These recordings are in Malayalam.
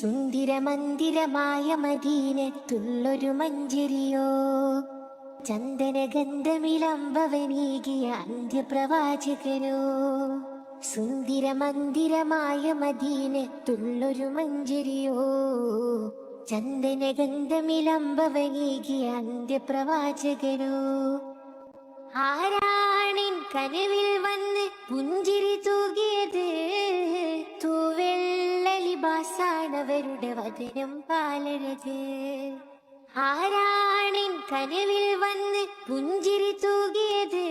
സുന്ദരമന്ദിരമായ മദീനത്തുള്ളൊരു മഞ്ചരിയോ ചന്ദനഗന്ധമിലംബവനീകിയ അന്ത്യപ്രവാചകനോ? സുന്ദരമന്ദിരമായ മദീനത്തുള്ളൊരു മഞ്ചരിയോ ചന്ദനഗന്ധമിലംബവനീകിയ അന്ത്യപ്രവാചകനോ? ആരാണിൻ കനവിൽ വന്ന് പുഞ്ചിരി തൂകിയത്? തൂവെള്ളലിബാസാണവരുടെ വചനം പാലരുത് ആരാണിൻ കനവിൽ വന്ന് പുഞ്ചിരി തൂകിയത്?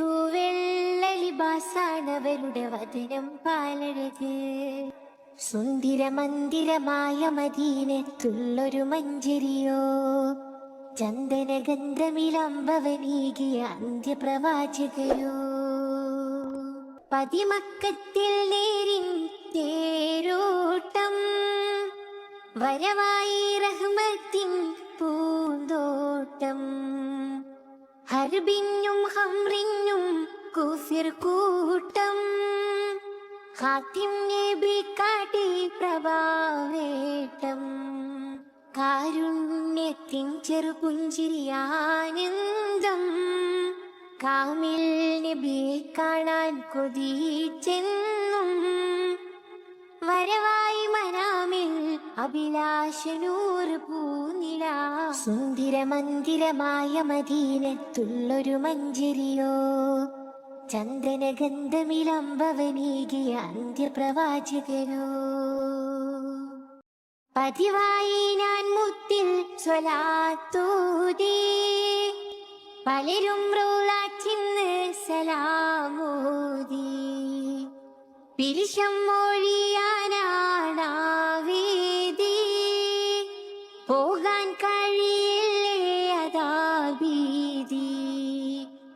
തൂവെള്ളലിബാസാണവരുടെ വചനം പാലരുത് സുന്ദരമന്ദിരമായ മദീനത്തുള്ളൊരു മഞ്ചരിയോ? ചന്ദനഗന്ധമിലംബവനീകിയ അന്ത്യപ്രവാചകയോ? പതിമക്കത്തിൽ നേരിൻ തേരോട്ടം. വരവായി റഹ്മത്തിൻ പൂന്തോട്ടം. ഹർബിഞ്ഞും ഹംറിഞ്ഞും കുഫിർ കൂട്ടം. ഹാത്തിം നബി കാട്ടി പ്രഭാവേട്ടം. കാരുണ്യത്തിൻ ചെറുപുഞ്ചിരിയാനന്ദം കാമിൽ നബിയെ കാണാൻ കൊതിച്ചെന്നും വരവായി മനാമിൽ അഭിലാഷനൂർ പൂനില. സുന്ദര സുന്ദരമന്ദിരമായ മദീനത്തുള്ളൊരു മഞ്ചരിയോ. ചന്ദനഗന്ധമിലംബവനീകിയ അന്ത്യപ്രവാചകനോ. പതിവായി ഞാൻ മുത്തിൽ സ്വലാത്തൂതി. പലരും റോളാറ്റിന്ന് സലാമോതി. പിരിശം മൊഴിയാനാണാവേദി പോകാൻ കഴിയില്ലേ അതാ ഭീതി.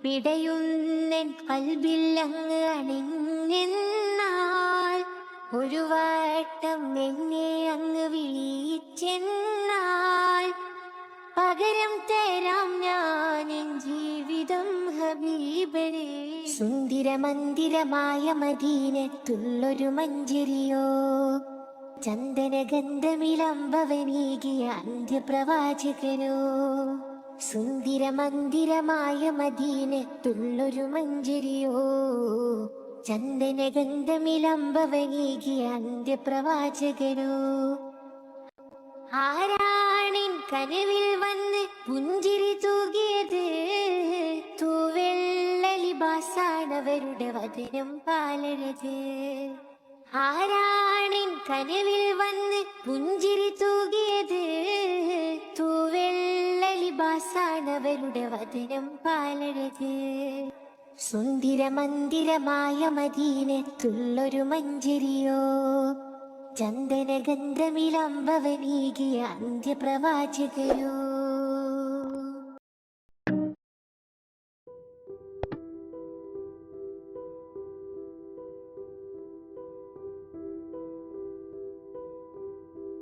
പിടയുന്നൻ കൽബില്ലങ്ങ് അണിഞ്ഞെന്നാൽ ഒരു വട്ടം എന്നെ അങ്ങ് വിളിച്ചെന്നാൽ പകരം തരാം ഹബീബരെ സുന്ദരമന്ദിരമായ മദീനത്തുള്ളൊരു മഞ്ചരിയോ? ചന്ദനഗന്ധമിലംബവനീകിയ അന്ത്യപ്രവാചകനോ? സുന്ദരമന്ദിരമായ മദീനത്തുള്ളൊരു മഞ്ചരിയോ? ചന്ദനഗന്ധമിലംബവനീകിയ അന്ത്യപ്രവാചകനോ? ആരാണിൻ കനവിൽ വന്ന് പുഞ്ചിരി തൂകിയത്? തൂവെള്ളലിബാസാണവരുടെ വചനം പാലരുത്. ആരാണിൻ കനവിൽ വന്ന് പുഞ്ചിരി തൂകിയത്? തൂവെള്ളലിബാസാണവരുടെ വചനം പാലരുത്. സുന്ദരമന്ദിരമായ മദീനത്തുള്ളൊരു മഞ്ചരിയോ? ചന്ദനഗന്ധമിലംബവനീകിയ അന്ത്യപ്രവാചകയോ?